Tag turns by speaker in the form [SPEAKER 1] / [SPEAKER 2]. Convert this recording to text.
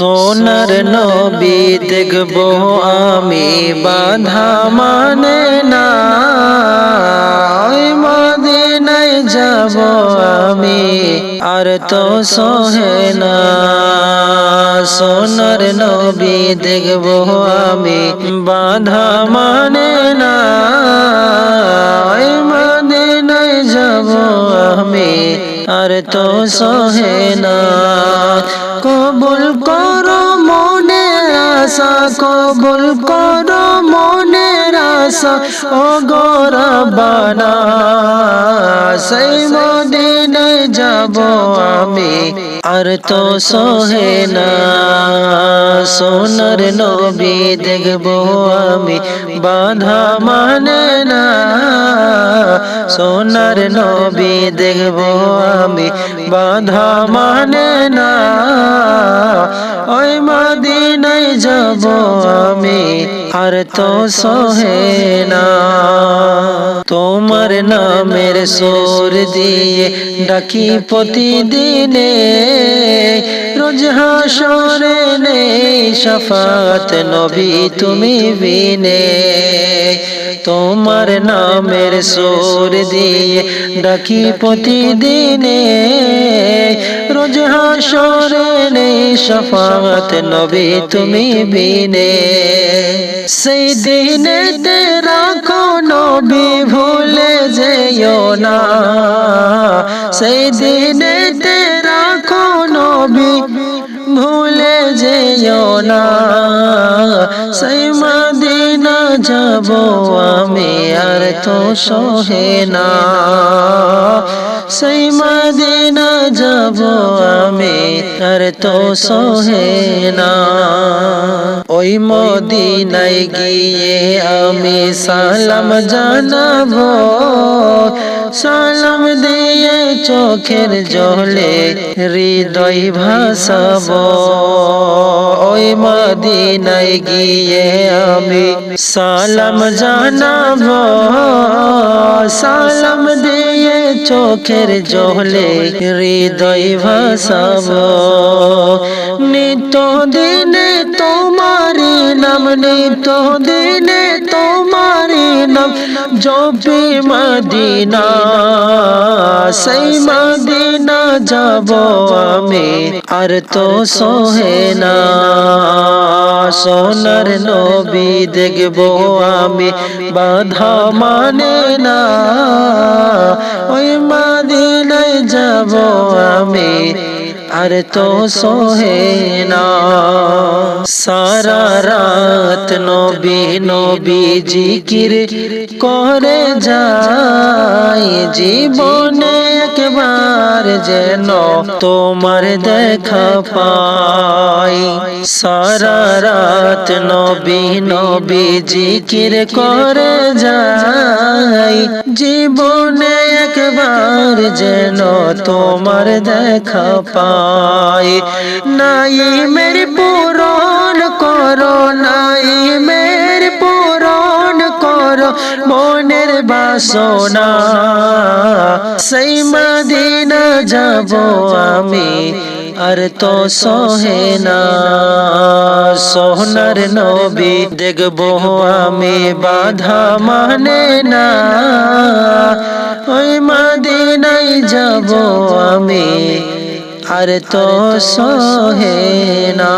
[SPEAKER 1] সোনার নবী দেখব আমি বাধা মানে না। ওই মদিনায় যাব আমি। আর তো সহে না। সোনার নবী দেখব আমি। বাধা মানে না। মদিনায় যাব আমি। আর তো সহে না। কবুল করো আশা, কবুল করো, মনের আশা, ও গোরবানা সেই মদিনায় যাব আমি, আর তো সোহে না। সোনার নবী দেখব আমি, বাধা মানে না। সোনার নবী দেখব আমি, বাধা মানে না। ওই মদিনায় যাব আমি, আর তো সহে না। তোমার নামের সোর দিয়ে ডাকি প্রতিদিনে, রোজ হাসরে নে শফাত নবী তুমি বিনে তোমার নামের সোর দিয়ে ডাকি প্রতিদিনে। রোজ হাসরে নে শফাত নবী তুমি বিনে। সেই দিনে রাখো নবী ভুলে যেও না। সেই দিনে না সেই মদিনা যাব আমি, আর তো সহে না। সেই মদিনা যাব আমি, আর তো সহে না। ওই মদিনায় গিয়ে আমি সালাম জানাব সালাম দিয়ে চোখের জলে হৃদয় ভাসাবো। ওই মদিনায় গিয়ে আমি সালাম জানাব। সালাম দিয়ে চোখের জলে হৃদয় ভাসাবো। নিত দিনে তোমারি নাম নিত দিনে তোমারি নাম জপি মদিনা, সেই মদিনা যাব আমি। আর তো সোহে না, সোনার নবী দেখব আমি। বাধা মানে না, ওই মদিনায় যাব আমি। আর তো সোহে না সারা রাত নবী নবী জিকির করে যাই জীবনে একবার যেন তোমার দেখা পাই সারা রাত নবী নবী জিকির করে যাই জীবনে একবার যেন তোমার দেখা পাই। নাই মেরে পূরণ করো, নাই মেরে পূরণ করো, মনের বাসনা। সেই মদিনা যাব আমি, আর তো সোহে না। সোহনার নবী দেখব আমি, বাধা মানে না। ওই মদিনাই যাব আমি। আর তো সহে না।